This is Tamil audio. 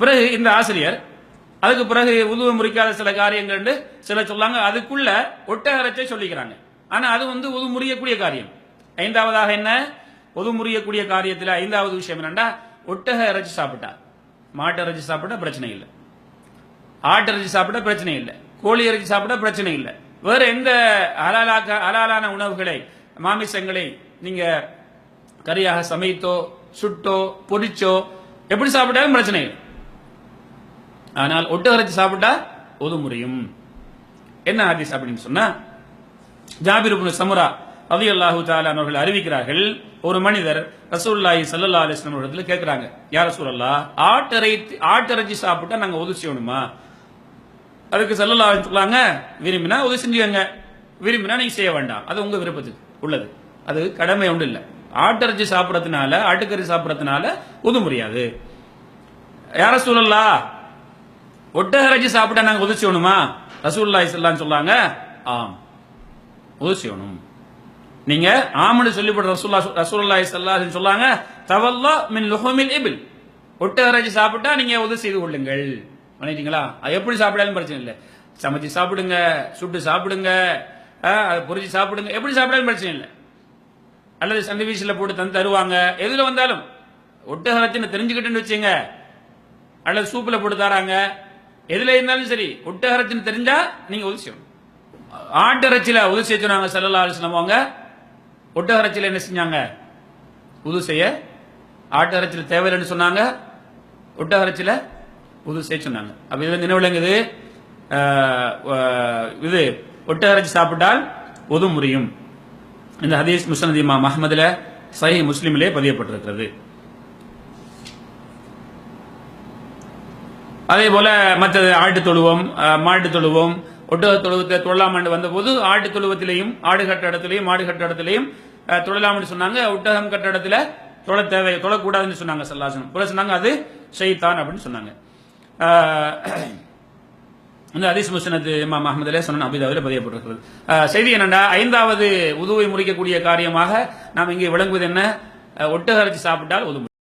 பிறகு இந்த ஆசிரியர் அதுக்கு பிறகு உதுவ முறிக்காத சில காரியங்கள்னு சில சொல்லாங்க. அதுக்குள்ள ஒட்டகரச்சை சொல்லிக்கிறாங்க. ஆனா அது வந்து உது முறியக்கூடிய காரியம். ஐந்தாவதாக என்ன? உது முறியக்கூடிய காரியத்தில் ஐந்தாவது விஷயம் என்னன்னா ஒட்டக இறைச்சி சாப்பிட்டா. மாட்டு இறைச்சி சாப்பிட்டா பிரச்சனை இல்லை. ஆட்டு இறைச்சி சாப்பிட்டா பிரச்சனை இல்லை. கோழி இறைச்சி சாப்பிட்டா பிரச்சனை இல்லை. வேற எந்த அலாலாக்க அலாலான உணவுகளை மாமிசங்களை நீங்க கறியாக சமைத்தோ சுட்டோ பொரிச்சோ எப்படி சாப்பிட்டாலும் பிரச்சனை இல்லை. ஆனால் ஒட்டு இறைச்சி சாப்பிட்டா ஒது முறையும். என்ன ஹதீஸ் அப்படின்னு சொன்னா ஜாபிர் இப்னு சமுரா ரலியல்லாஹு தஆலா அவர்கள் அறிவிக்கிறார்கள் ஒரு மனிதர் ரசூல்லாஹி சல்லா அலிஸ்லாம் வஸல்லம் இடத்துல கேக்குறாங்க சூழல்லா ஆட்டரை ஆட்டரைச்சி சாப்பிட்டா நாங்கள் உதவி செய்யணுமா? அதுக்கு சல்லல்லா சொல்லாங்க விரும்பினா உதவி செஞ்சுக்கங்க விரும்பினா நீங்க செய்ய வேண்டாம். அது உங்க விருப்பத்துக்கு உள்ளது. அது கடமை ஒன்றும் இல்லை. ஆட்டரைச்சி சாப்பிட்றதுனால ஆட்டுக்கறி சாப்பிட்றதுனால உது முடியாது யார சூழல்லா ஒட்டகரைச்சி சாப்பிட்டா நாங்க உதவி செய்யணுமா? ரசூல்லாய் சொல்லான்னு சொல்லாங்க ஆம் உதவி செய்யணும். நீங்க ஆமனு சொல்லிப்பட்ட ரசூல்லா ரசூல்லாய் சல்லாஹ் சொல்லாங்க தவல்லா மின் லுஹமில் இபில். ஒட்டகரைச்சி சாப்பிட்டா நீங்க உதவி செய்து கொள்ளுங்கள். பண்ணிட்டீங்களா? அது எப்படி சாப்பிடாலும் பிரச்சனை இல்லை. சமைச்சு சாப்பிடுங்க சுட்டு சாப்பிடுங்க அஹ், அது சாப்பிடுங்க எப்படி சாப்பிடாலும் பிரச்சனை இல்லை. அல்லது சண்டவிச்சில் போட்டு தந்து தருவாங்க. எதுல வந்தாலும். ஒட்டகரத்தின்னு தெரிஞ்சுக்கிட்டுன்னு வச்சுங்க அல்லது சூப்பில் போட்டு தராங்க. எதுல இருந்தாலும் சரி ஒட்டகரத்தின்னு தெரிஞ்சா நீங்க உதவி செய்யணும். ஆட்டிறைச்சியில உதவி செய்ய சொன்னாங்க செல்லல்லா அலிஸ்லாம் அவங்க. ஒட்டகரச்சியில என்ன செஞ்சாங்க? உதவி செய்ய. ஆட்டிறைச்சியில் தேவையில்லைன்னு சொன்னாங்க. ஒட்டகரச்சியில உதவி செய்ய சொன்னாங்க. அப்ப இது நினைவுலங்குது இது ஒட்டகரச்சி சாப்பிட்டால் உது முறியும். இந்த ஹதீஸ் முஸ்னத் இமாம் அஹ்மதுல சஹி முஸ்லிமிலே பதியப்பட்டிருக்கிறது. அதே போல மற்றது ஆட்டு தொழுவம் அஹ், மாட்டு தொழுவம் ஒட்டக தொழுவத்தை தொழலாம் என்று வந்தபோது ஆட்டு தொழுவத்திலையும் ஆடு கட்டடத்திலையும் மாடு கட்டடத்திலையும் தொழலாம்னு சொன்னாங்க. ஒட்டகம் கட்டடத்தில் தொழ தேவை தொழக்கூடாதுன்னு சொன்னாங்க சல்லாசனம் புற சொன்னாங்க அது ஷெய்தான் அப்படின்னு சொன்னாங்க. அஹ், இந்த ஹதீஸ் முஸ்னத் இமாம் அஹமதுலே சொன்ன அபிதாவில் பதியப்பட்டிருக்கிறது. செய்தி என்னண்டா? ஐந்தாவது உதுவை முறிக்கக்கூடிய காரியமாக நாம் இங்கே விளங்குவது என்ன? ஒட்டகரைச்சி சாப்பிட்டால் உது